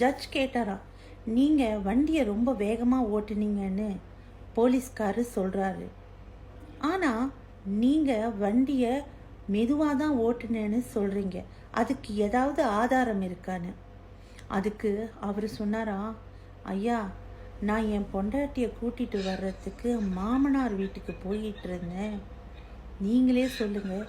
Judge கேட்டாரா நீங்கள் வண்டியை ரொம்ப வேகமாக ஓட்டுனீங்கன்னு போலீஸ்காரு சொல்கிறாரு ஆனால் நீங்கள் வண்டியை மெதுவாக தான் ஓட்டுனேன்னு சொல்கிறீங்க அதுக்கு ஏதாவது ஆதாரம் இருக்கான்னு. அதுக்கு அவர் சொன்னாரா ஐயா நான் என் பொண்டாட்டியை கூட்டிகிட்டு வர்றதுக்கு மாமனார் வீட்டுக்கு போயிட்டு இருந்தேன். நீங்களே சொல்லுங்கள்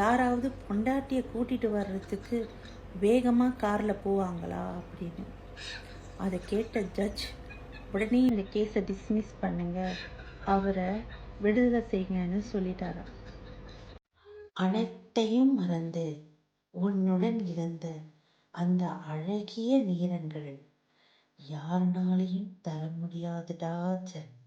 யாராவது பொண்டாட்டியை கூட்டிகிட்டு வர்றதுக்கு வேகமாக காரில் போவாங்களா அப்படின்னு. அதை கேட்ட ஜட்ஜ் உடனே இந்த கேஸை டிஸ்மிஸ் பண்ணுங்க. அவரை விடுதலை செய்யுங்கன்னு சொல்லிட்டாரா அனைத்தையும் மறந்து உன்னுடன் இருந்த அந்த அழகிய நேரங்கள் யாருனாலையும் தர முடியாதுடா சென்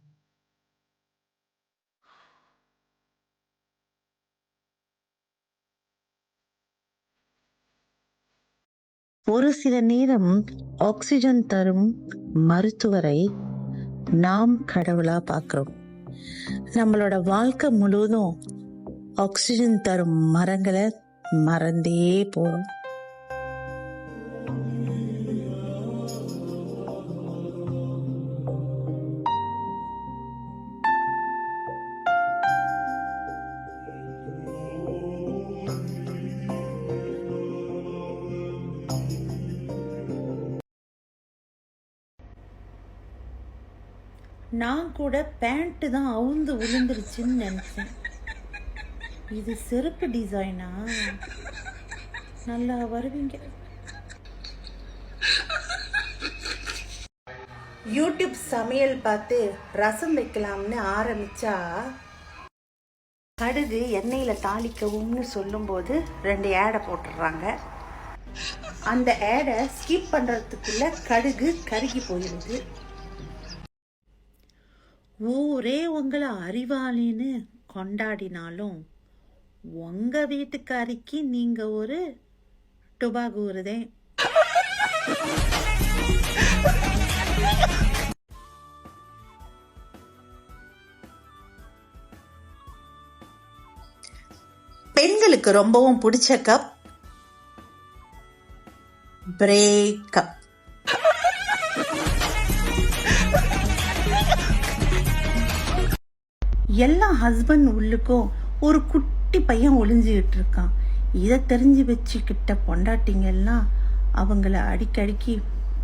ஒரு சில நேரம் ஆக்சிஜன் தரும் மருத்துவரை நாம் கடவுளா பார்க்குறோம். நம்மளோட வாழ்க்கை முழுவதும் ஆக்சிஜன் தரும் மரங்களை மறந்தே போறோம். நான் கூட பேண்ட்டு தான் அவுந்து விழுந்துருச்சுன்னு நினச்சேன். இது செருப்பு டிசைனா நல்லா வருவீங்க. யூடியூப் சமையல் பார்த்து ரசம் வைக்கலாம்னு ஆரம்பிச்சா கடுகு எண்ணெயில் தாளிக்கவும்னு சொல்லும்போது ரெண்டு ஏடை போட்டுடுறாங்க. அந்த ஏடை ஸ்கிப் பண்ணுறதுக்குள்ளே கடுகு கருகி போயிடுது. ஊரே உங்களை அறிவாளின்னு கொண்டாடினாலும் உங்க வீட்டுக்காரிக்கு நீங்க ஒரு டுபாகூருதே பெண்களுக்கு ரொம்பவும் பிடிச்ச கப் பிரேக்கப் எல்லா ஹஸ்பண்ட் உள்ளுக்கும் ஒரு குட்டி பையன் ஒளிஞ்சுக்கிட்டு இருக்கான். இதை தெரிஞ்சு வச்சுக்கிட்ட பொண்டாட்டிங்க எல்லாம் அவங்கள அடிக்கடிக்கு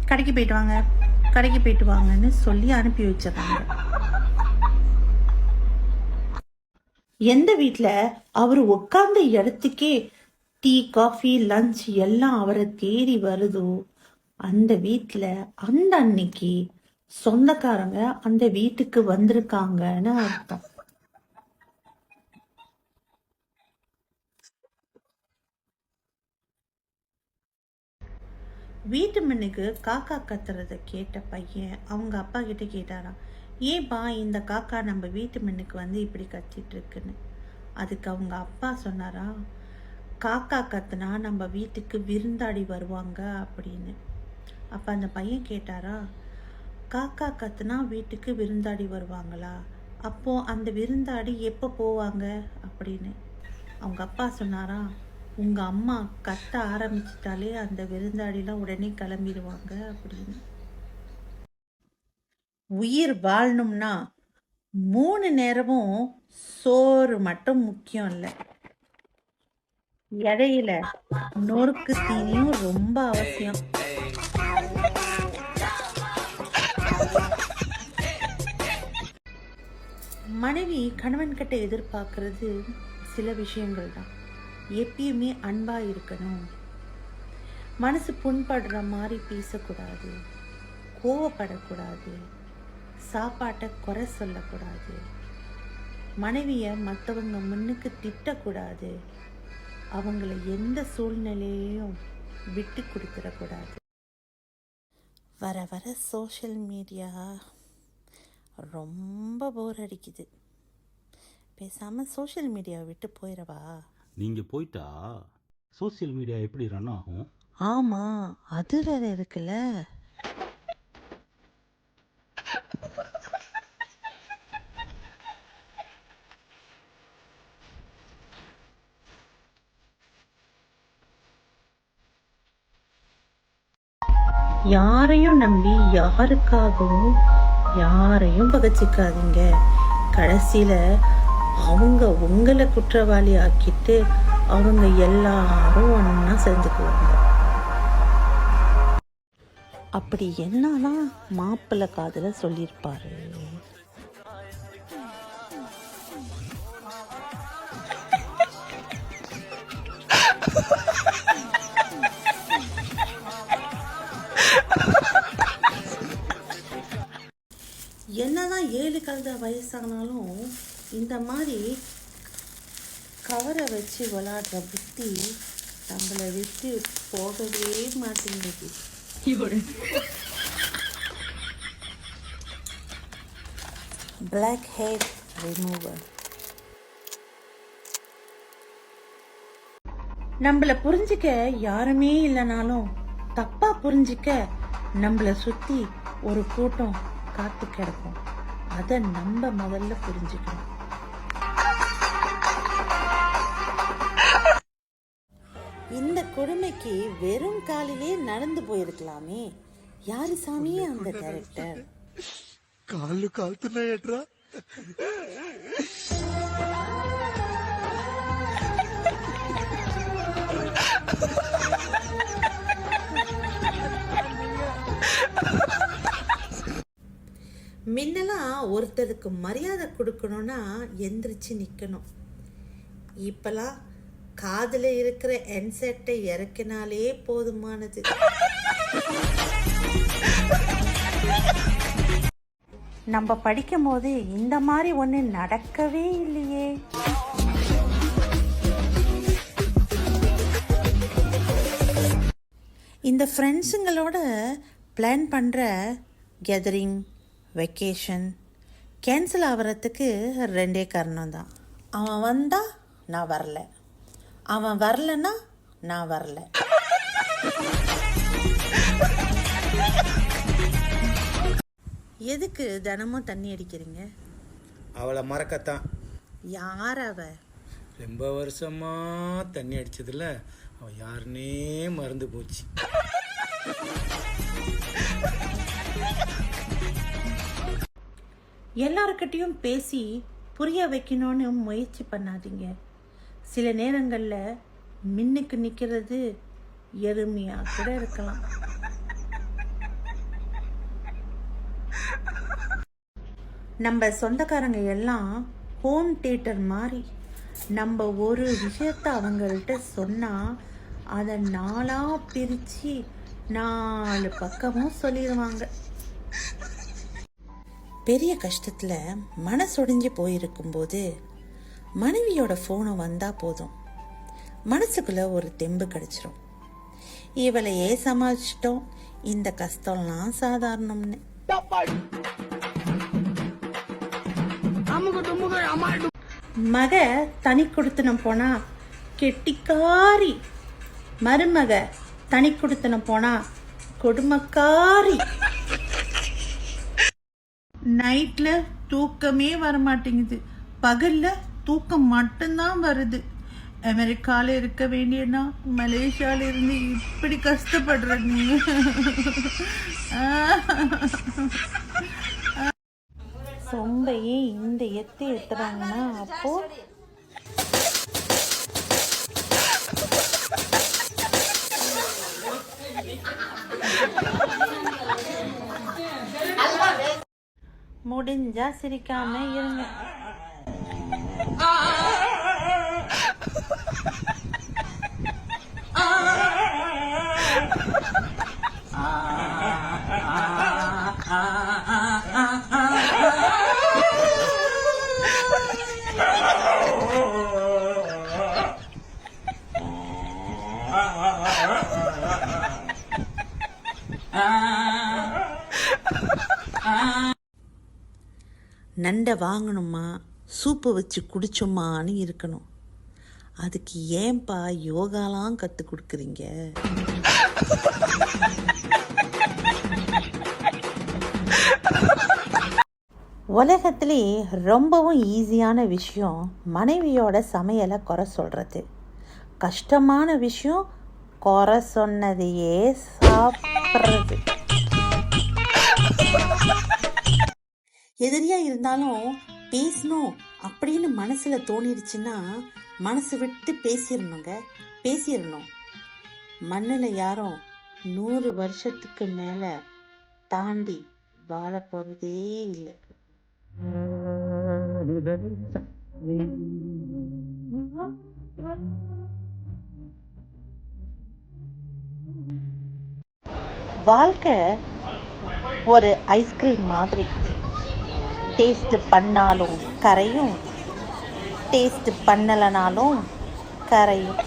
கடைக்கு போயிட்டு வாங்க கடைக்கு போயிட்டு வாங்கன்னு சொல்லி அனுப்பி வச்சிடறாங்க. எந்த வீட்டில் அவர் உட்கார்ந்த இடத்துக்கே டீ காஃபி லஞ்ச் எல்லாம் அவரை தேடி வருதோ அந்த வீட்டில் அந்த அன்னைக்கு சொந்தக்காரங்க அந்த வீட்டுக்கு வந்திருக்காங்கன்னு அர்த்தம். வீட்டு மண்ணுக்கு காக்கா கத்துறத கேட்ட பையன் அவங்க அப்பா கிட்ட கேட்டாராம் ஏன்பா இந்த காக்கா நம்ம வீட்டு மண்ணுக்கு வந்து இப்படி கத்திட்டு இருக்குன்னு? அதுக்கு அவங்க அப்பா சொன்னாரா காக்கா கத்துனா நம்ம வீட்டுக்கு விருந்தாடி வருவாங்க அப்படின்னு. அப்போ அந்த பையன் கேட்டாரா காக்கா கத்துனா வீட்டுக்கு விருந்தாடி வருவாங்களா? அப்போ அந்த விருந்தாடி எப்போ போவாங்க? அப்படின்னு. அவங்க அப்பா சொன்னாரா உங்க அம்மா கத்த ஆரம்பிச்சிட்டாலே அந்த விருந்தாளிலாம் உடனே கிளம்பிடுவாங்க அப்படின்னு. உயிர் வாழணும்னா மூணு நேரமும் சோறு மட்டும் முக்கியம் இல்லை. இடையில நொறுக்கு தீனியும் ரொம்ப அவசியம். மனைவி கணவன் கிட்ட எதிர்பார்க்கறது சில விஷயங்கள் தான் எப்பயுமே அன்பாக இருக்கணும். மனசு புண்படுற மாதிரி பேசக்கூடாது. கோவப்படக்கூடாது. சாப்பாட்டை குறை சொல்லக்கூடாது. மனைவியை மற்றவங்க முன்னுக்கு திட்டக்கூடாது. அவங்கள எந்த சூழ்நிலையையும் விட்டு கொடுத்துடக்கூடாது. வர வர சோஷியல் மீடியா ரொம்ப போர் அடிக்குது. பேசாமல் சோஷியல் மீடியாவை விட்டு போயிடவா நீங்கள் போயிட்டா சோசியல் மீடியா எப்படி ரன் ஆகும்? ஆமாம் அது வேற இருக்குல்ல. யாரையும் நம்பி யாருக்காகவும் யாரையும் பகச்சிக்காதீங்க. கடைசியில் அவங்க உங்களை குற்றவாளி ஆக்கிட்டு அவங்க எல்லாரும் ஒன்றா சேர்ந்துக்குவாங்க. அப்படி என்னன்னா மாப்பிள்ளை காதில் சொல்லியிருப்பாரு. என்னதான் ஏழு கலந்த வயசானாலும் இந்த மாதிரி கவரை வச்சு விளாடுற புத்தி நம்மளை விட்டு போகவே மாட்டேங்குது. பிளாக் ஹேர் ரிமூவர் நம்மள புரிஞ்சுக்க யாருமே இல்லைனாலும் தப்பா புரிஞ்சுக்க நம்மள சுத்தி ஒரு கூட்டம் காத்து கிடக்கும். அதை நம்ம முதல்ல புரிஞ்சுக்கணும். இந்த கொடுமைக்கு வெறும் காலிலே நடந்து போயிருக்கலாமே யாரு சாமியே அந்த டைரக்டர் కాళ్ళు కాలుతున్నాయట్రా முன்னெல்லாம் ஒருத்தருக்கு மரியாதை கொடுக்கணும்னா எந்திரிச்சு நிற்கணும் இப்பெல்லாம் காதில் இருக்கிற என்செட்டை இறக்கினாலே போதுமானது. நம்ம படிக்கும் போது இந்த மாதிரி ஒன்று நடக்கவே இல்லையே. இந்த ஃப்ரெண்ட்ஸுங்களோட பிளான் பண்ணுற கெதரிங் வெக்கேஷன் கேன்சல் ஆகிறதுக்கு ரெண்டே காரணம் தான் அவன் வந்தா நான் வரல. அவன் வரலன்னா நான் வரல. எதுக்கு தினமும் தண்ணி அடிக்கிறீங்க? அவளை மறக்கத்தான். யார் அவ? ரொம்ப வருஷமா தண்ணி அடிச்சதுல அவ யாருன்னே மறந்து போச்சு. எல்லாருக்கிட்டையும் பேசி புரிய வைக்கணும்னு முயற்சி பண்ணாதீங்க. சில நேரங்களில் மின்னுக்கு நிற்கிறது எருமையாக கூட இருக்கலாம். நம்ம சொந்தக்காரங்க எல்லாம் ஹோம் தியேட்டர் மாதிரி நம்ம ஒரு விஷயத்த அவங்கள்ட்ட சொன்னால் அதை நாளாக பிரித்து நாலு பக்கமும் சொல்லிடுவாங்க பெரிய கஷ்டத்தில் மனசொடைஞ்சு போயிருக்கும்போது மனைவியோட ஃபோனை வந்தால் போதும். மனசுக்குள்ள ஒரு தெம்பு கிடைச்சிரும். இவளையே சமாளிச்சிட்டோம்? இந்த கஷ்டம்லாம் சாதாரணம்னு. மக தனி கொடுத்தனம் போனா கெட்டிக்காரி. மருமக தனி கொடுத்தனம் போனா கொடுமக்காரி. நைட்ல தூக்கமே வர மாட்டேங்குது பகல்ல தூக்கம் மட்டும்தான் வருது. அமெரிக்கால இருக்க வேண்டியனா மலேசியால இருந்து இப்படி கஷ்டப்படுற நீ. சொம்பையே இந்த எத்து எத்துறாங்கன்னா அப்போ? முடிஞ்சா சிரிக்காம இருங்க. நண்டை வாங்கணுமா? சூப்பு வச்சு குடிச்சோமான்னு இருக்கணும். அதுக்கு ஏன்பா யோகாலாம் கற்றுக் கொடுக்குறீங்க? உலகத்திலே ரொம்பவும் ஈஸியான விஷயம் மனைவியோட சமையலை குறை சொல்கிறது கஷ்டமான விஷயம் குறை சொன்னதையே சாப்பிட்றது. எதிரியா இருந்தாலும் பேசணும் அப்படின்னு மனசுல தோணிடுச்சுன்னா மனசு விட்டு பேசிடணுங்க பேசிடணும் மண்ணில் யாரும் நூறு வருஷத்துக்கு மேல தாண்டி வாழ போகிறதே இல்லை. வாழ்க்கை ஒரு ஐஸ்கிரீம் மாதிரி. டேஸ்ட் பண்ணாலும் கரையும் டேஸ்ட் பண்ணலைனாலும் கரையும்.